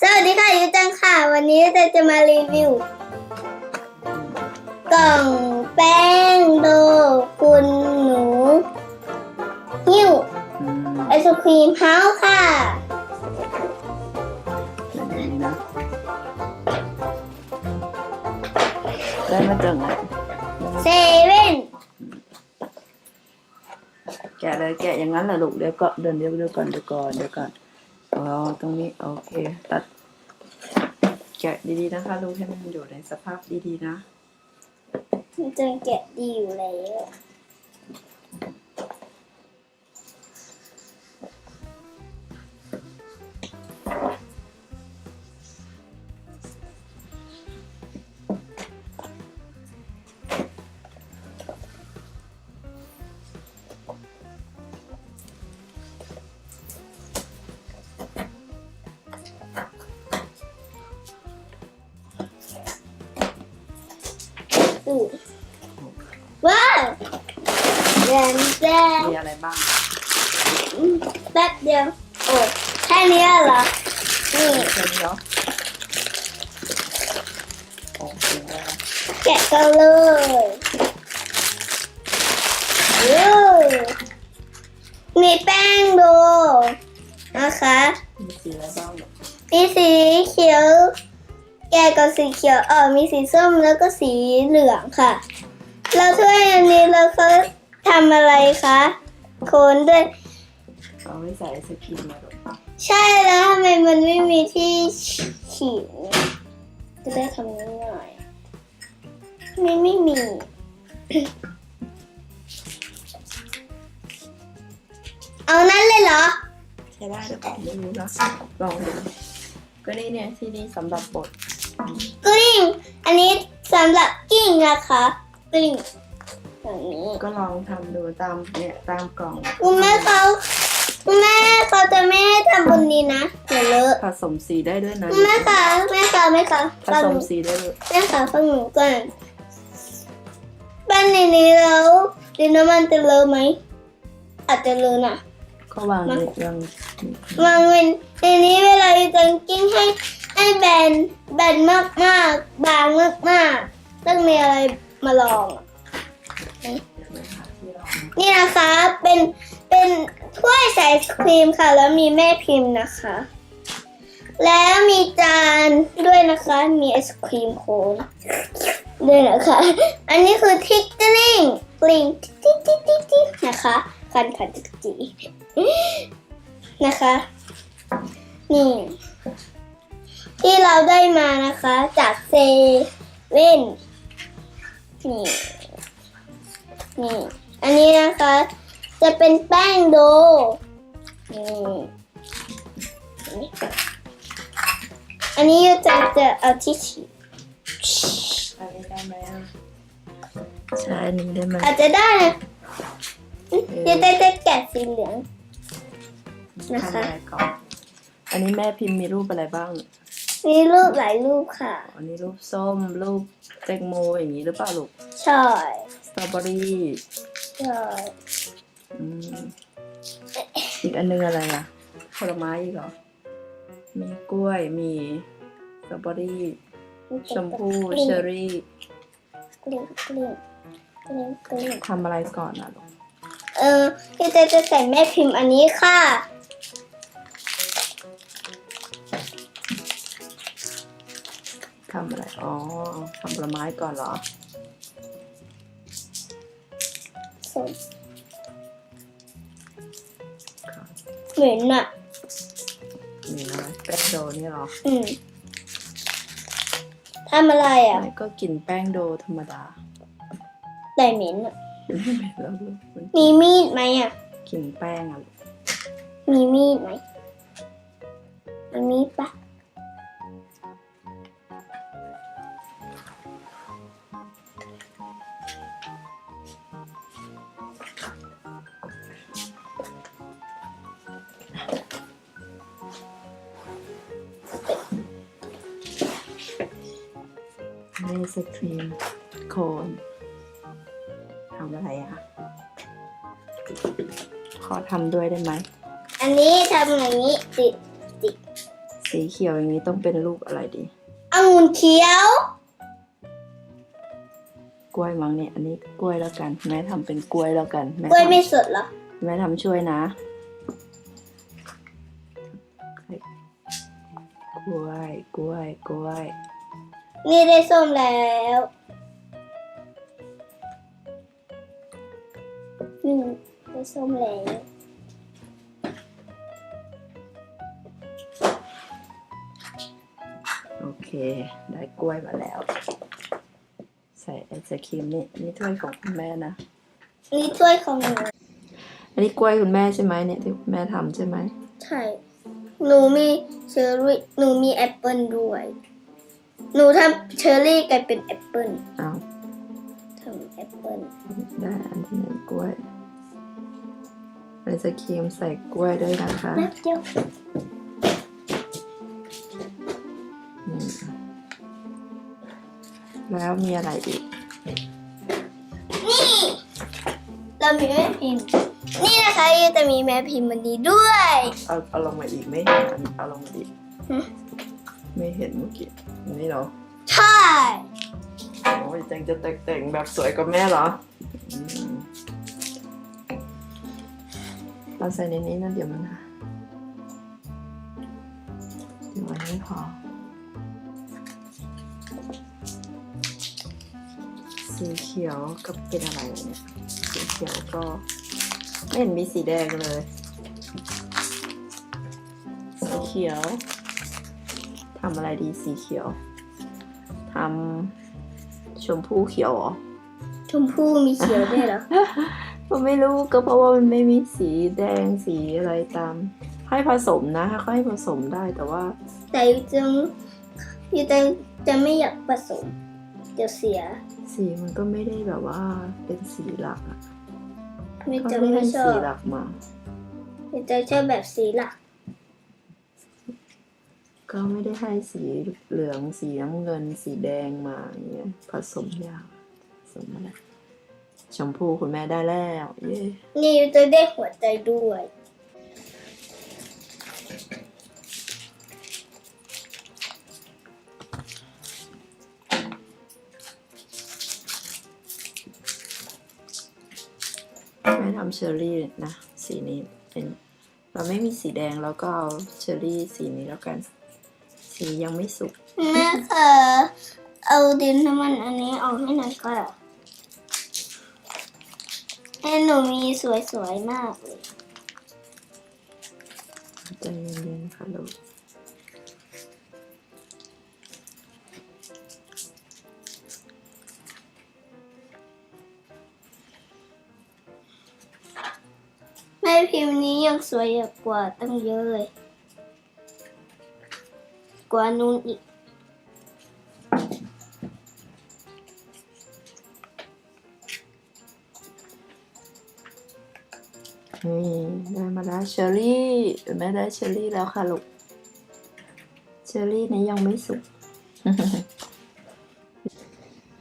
สวัสดีค่ะยูจังค่ะ วันนี้เราจะมารีวิว กล่องแป้งโดคุณหนูหิ้วอืมไอศครีมเฮาส์ค่ะ แบบนี้นะได้มาจากไหนเซเว่นแกะเลยแกะอย่างนั้นแหละลูกเดี๋ยวก็เดินเดี๋ยวเดี๋ยวก่อนเดี๋ยวก่อนเดี๋ยวก่อน อ๋อตรงนี้ โอเค ตัดแกะดีๆนะคะ ลูกให้มันอยู่ในสภาพดีๆนะ มันจะแกะดีอยู่แล้ว ว้าวแดนแดนมีอะไรบ้างแป๊บเดียวโอ้แค่นี้เหรอ นี่แค่นี้เหรอโอเคแล้วแกะกันเลยยูมีแป้งโดนะคะ มีสีอะไรบ้างลูกมีสีเขียว แกะกับสีเขียวเออมีสีส้มแล้วก็สีเหลืองค่ะแล้วถ้วยอันนี้เราเขาทำอะไรคะโคนด้วย เอาไว้ใส่ไอศครีมมาลูกใช่แล้วทำไมมันไม่มีที่ขีดเนี่ยจะได้ทำง่ายๆทำไมไม่มี เอานั้นเลยเหรอ ใช้ได้หรือเปล่าไม่รู้นะลองดูก็นี่เนี่ยที่นี่สำหรับบด กลิ้ง อันนี้สำหรับกิ้งนะคะกลิ้งอย่างนี้ก็ลองทำดูตามเนี่ยตามกล่องคุณแม่เขาคุณแม่เขาจะไม่ให้ทำบนนี้นะเดี๋ยวเลอะผสมสีได้ด้วยนะคุณแม่คะแม่คะแม่คะผฟังสหมนูสีได้เลยแม่คะฟังหนูก่อนบ้านในนี้แล้วดินน้ำมันจะเลอะไหมอาจจะเลอะนะก็วางในวางวางเว้นในนี้เวลาจะกิ้งให้ให้แบน แบนมากมากบางมากมากต้องมีอะไรมาลองอะนี่นะคะ เป็นเป็นถ้วยใส่ไอศครีมค่ะ แล้วมีแม่พิมพ์นะคะ แล้วมีจานด้วยนะคะ มีไอศครีมโคนด้วยนะคะ อันนี้คือทิกกลิ้งกลิ้งติ๊กติ๊กติ๊กติ๊กนะคะคันคันติ๊กติ๊กนะคะ นี่ ที่เราได้มานะคะจากเซเว่นนี่นี่อันนี้นะคะ จะเป็นแป้งโดนี่อันนี้ยูจะจะเอาที่ฉีดอันนี้ได้ไหมอะใช่อันนี้ได้ไหมอาจจะได้นะยูจะจะแกะสีเหลืองนะคะทำอะไรก่อนอันนี้แม่พิมพ์มีรูปอะไรบ้าง มีรูปหลายรูปค่ะ อันนี้รูปส้ม รูปแตงโมอย่างนี้หรือเปล่าลูก ใช่สตรอเบอรี่ใช่อืมอีกอันนึงอะไรอะ ผลไม้อีกเหรอ มีกล้วย มีสตรอเบอรี่ ชมพู่ เชอร์รี่กลิ้งกลิ้งกลิ้งกลิ้งทำอะไรก่อนอะลูก เออยูจะจะใส่แม่พิมพ์อันนี้ค่ะ อะไรอ๋อทำผลไม้ก่อนเหรอ ส้มเหม็นอะ มีอะไรแป้งโดนี่เหรออืมทำอะไรอะ ไม่ก็กินแป้งโดธรรมดาแต่เหม็นอะ ไม่เป็นแล้วลูกมันมีมีดไหมอะ กินแป้งอะลูกมีมีดไหมมีมีดปะ สครีมโคนทำอะไรอะขอทำด้วยได้ไหม อันนี้ทำอย่างนี้ติดติดสีเขียวอย่างนี้ต้องเป็นลูกอะไรดีองุ่นเขียว กล้วยมั้งเนี่ย อันนี้กล้วยแล้วกัน แม่ทำเป็นกล้วยแล้วกันแม่กล้วยทำไม่สดเหรอ แม่ทำช่วยนะกล้วย กล้วย กล้วย นี่ได้ส้มแล้วนี่ได้ส้มแล้ว โอเค ได้กล้วยมาแล้ว ใส่ไอศครีมนี่นี่ถ้วยของคุณแม่นะ นี่ถ้วยของหนู อันนี้กล้วยคุณแม่ใช่ไหมเนี่ยที่คุณแม่ทำใช่ไหม ใช่ หนูมีเชอร์รี่ หนูมีแอปเปิลด้วย หนูทำเชอร์รี่กลายเป็นแอปเปิลอ้าวทำแอปเปิลได้อันที่หนึ่งกล้วยไอศครีมใส่กล้วยด้วยนะคะแป๊บเดียวนี่แล้วมีอะไรอีก นี่ เรามีแม่พิมพ์ นี่นะคะจะมีแม่พิมพ์วันนี้ด้วย เอาเอาลงมาอีกไม่เห็นอันเอาลงมาอีกฮะ ไม่เห็นเมื่อกี้อันนี่เหรอ ใช่ โอ้ยจังจะแต่งแบบสวยกว่าแม่เหรออืมเราใส่ในนี้นะเดี๋ยวมันหาเดี๋ยวมันไม่พอสีเขียวก็เป็นอะไรเนี่ยสีเขียวก็ไม่เห็นมีสีแดงเลย สีเขียวทำอะไรดีสีเขียวทำชมพูเขียวเหรอชมพู่มีเขียวด้วยเหรอก็ไม่รู้ก็เพราะว่ามันไม่มีสีแดงสีอะไรตาม ให้ผสมนะถ้าเขาให้ผสมได้แต่ว่า แต่ยูจังยูจังจะไม่อยากผสมเดี๋ยวเสีย สีมันก็ไม่ได้แบบว่าเป็นสีหลักอะไม่เขาจะไม่ไม่ให้ชอสีบหลักมายูจะชอบแบบสีหลัก ก็ไม่ได้ให้สีเหลืองสีน้ำเงิน สีแดงมาอย่างเงี้ยผสมยากผสมอะไรชมพูคุณแม่ได้แล้วเย้นี่ยูจะได้หัวใจด้วย แม่ทำเชอร์รี่นะ สีนี้เป็น เราไม่มีสีแดงแล้วก็เอาเชอร์รี่สีนี้แล้วกัน สียังไม่สุกแม่ค่ะเอาดินน้ำมันอันนี้ออกให้หน่อยค่ะให้หนูมีสวยๆมากเลยใจเย็นๆค่ะลูกแม่พิมพ์นี้ยังสวยกว่าตั้งเยอะเลยก ว่านู้นอีก นี่ได้มาแล้วเชอร์รี่แม่ได้เชอร์รี่แล้วค่ะลูก เชอร์รี่นี้ยังไม่สุก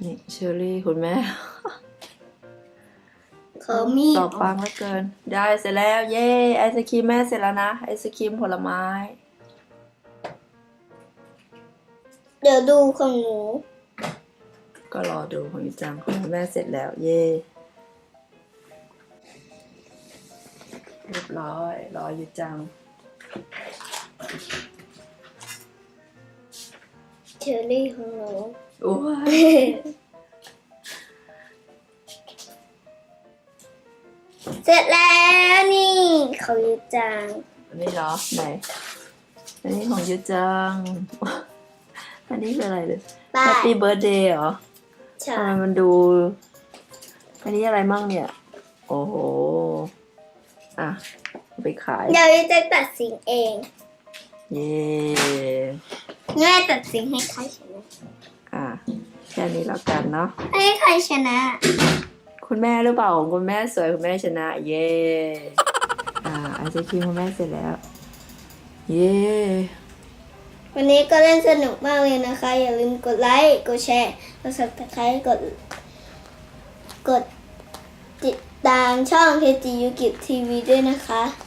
นี่เชอร์รี่คุณแม่เขามีตอบฟังแล้วเกิน ได้เสร็จแล้ว เย้ไอศครีมแม่เสร็จแล้วนะ ไอศครีมผลไม้ เดี๋ยวดูของหนู ก็รอดูของอีจังของแม่เสร็จแล้ว เย่เรียบร้อย รออยู่จัง เชอรี่ของหนู โอ้ยเสร็จแล้วนี่เขาอยู่จัง อันนี้เหรอไหนอันนี้ของยูจัง อันนี้คืออะไรเลยบาแฮปยปี้เบิร์ดเดย์เหรอใช่ทำไมมันดู อันนี้อะไรมั่งเนี่ย โอ้โห อะเอาไปขาย เดี๋ยวจะตัดสินเองเย่แม่ตัดสินให้ใครชนะอะแค่นี้แล้วกันเนาะ ให้ใครชนะ คุณแม่หรือเปล่าของคุณแม่สวยคุณแม่ชนะ เย่อ่าไอศครีมคุณแม่เสร็จแล้ว เย่ วันนี้ก็เล่นสนุกมากเลยนะคะ อย่าลืมกดไลค์กดแชร์กด subscribe กด กดติดตามช่องเทจิยูกิทีวีด้วยนะคะ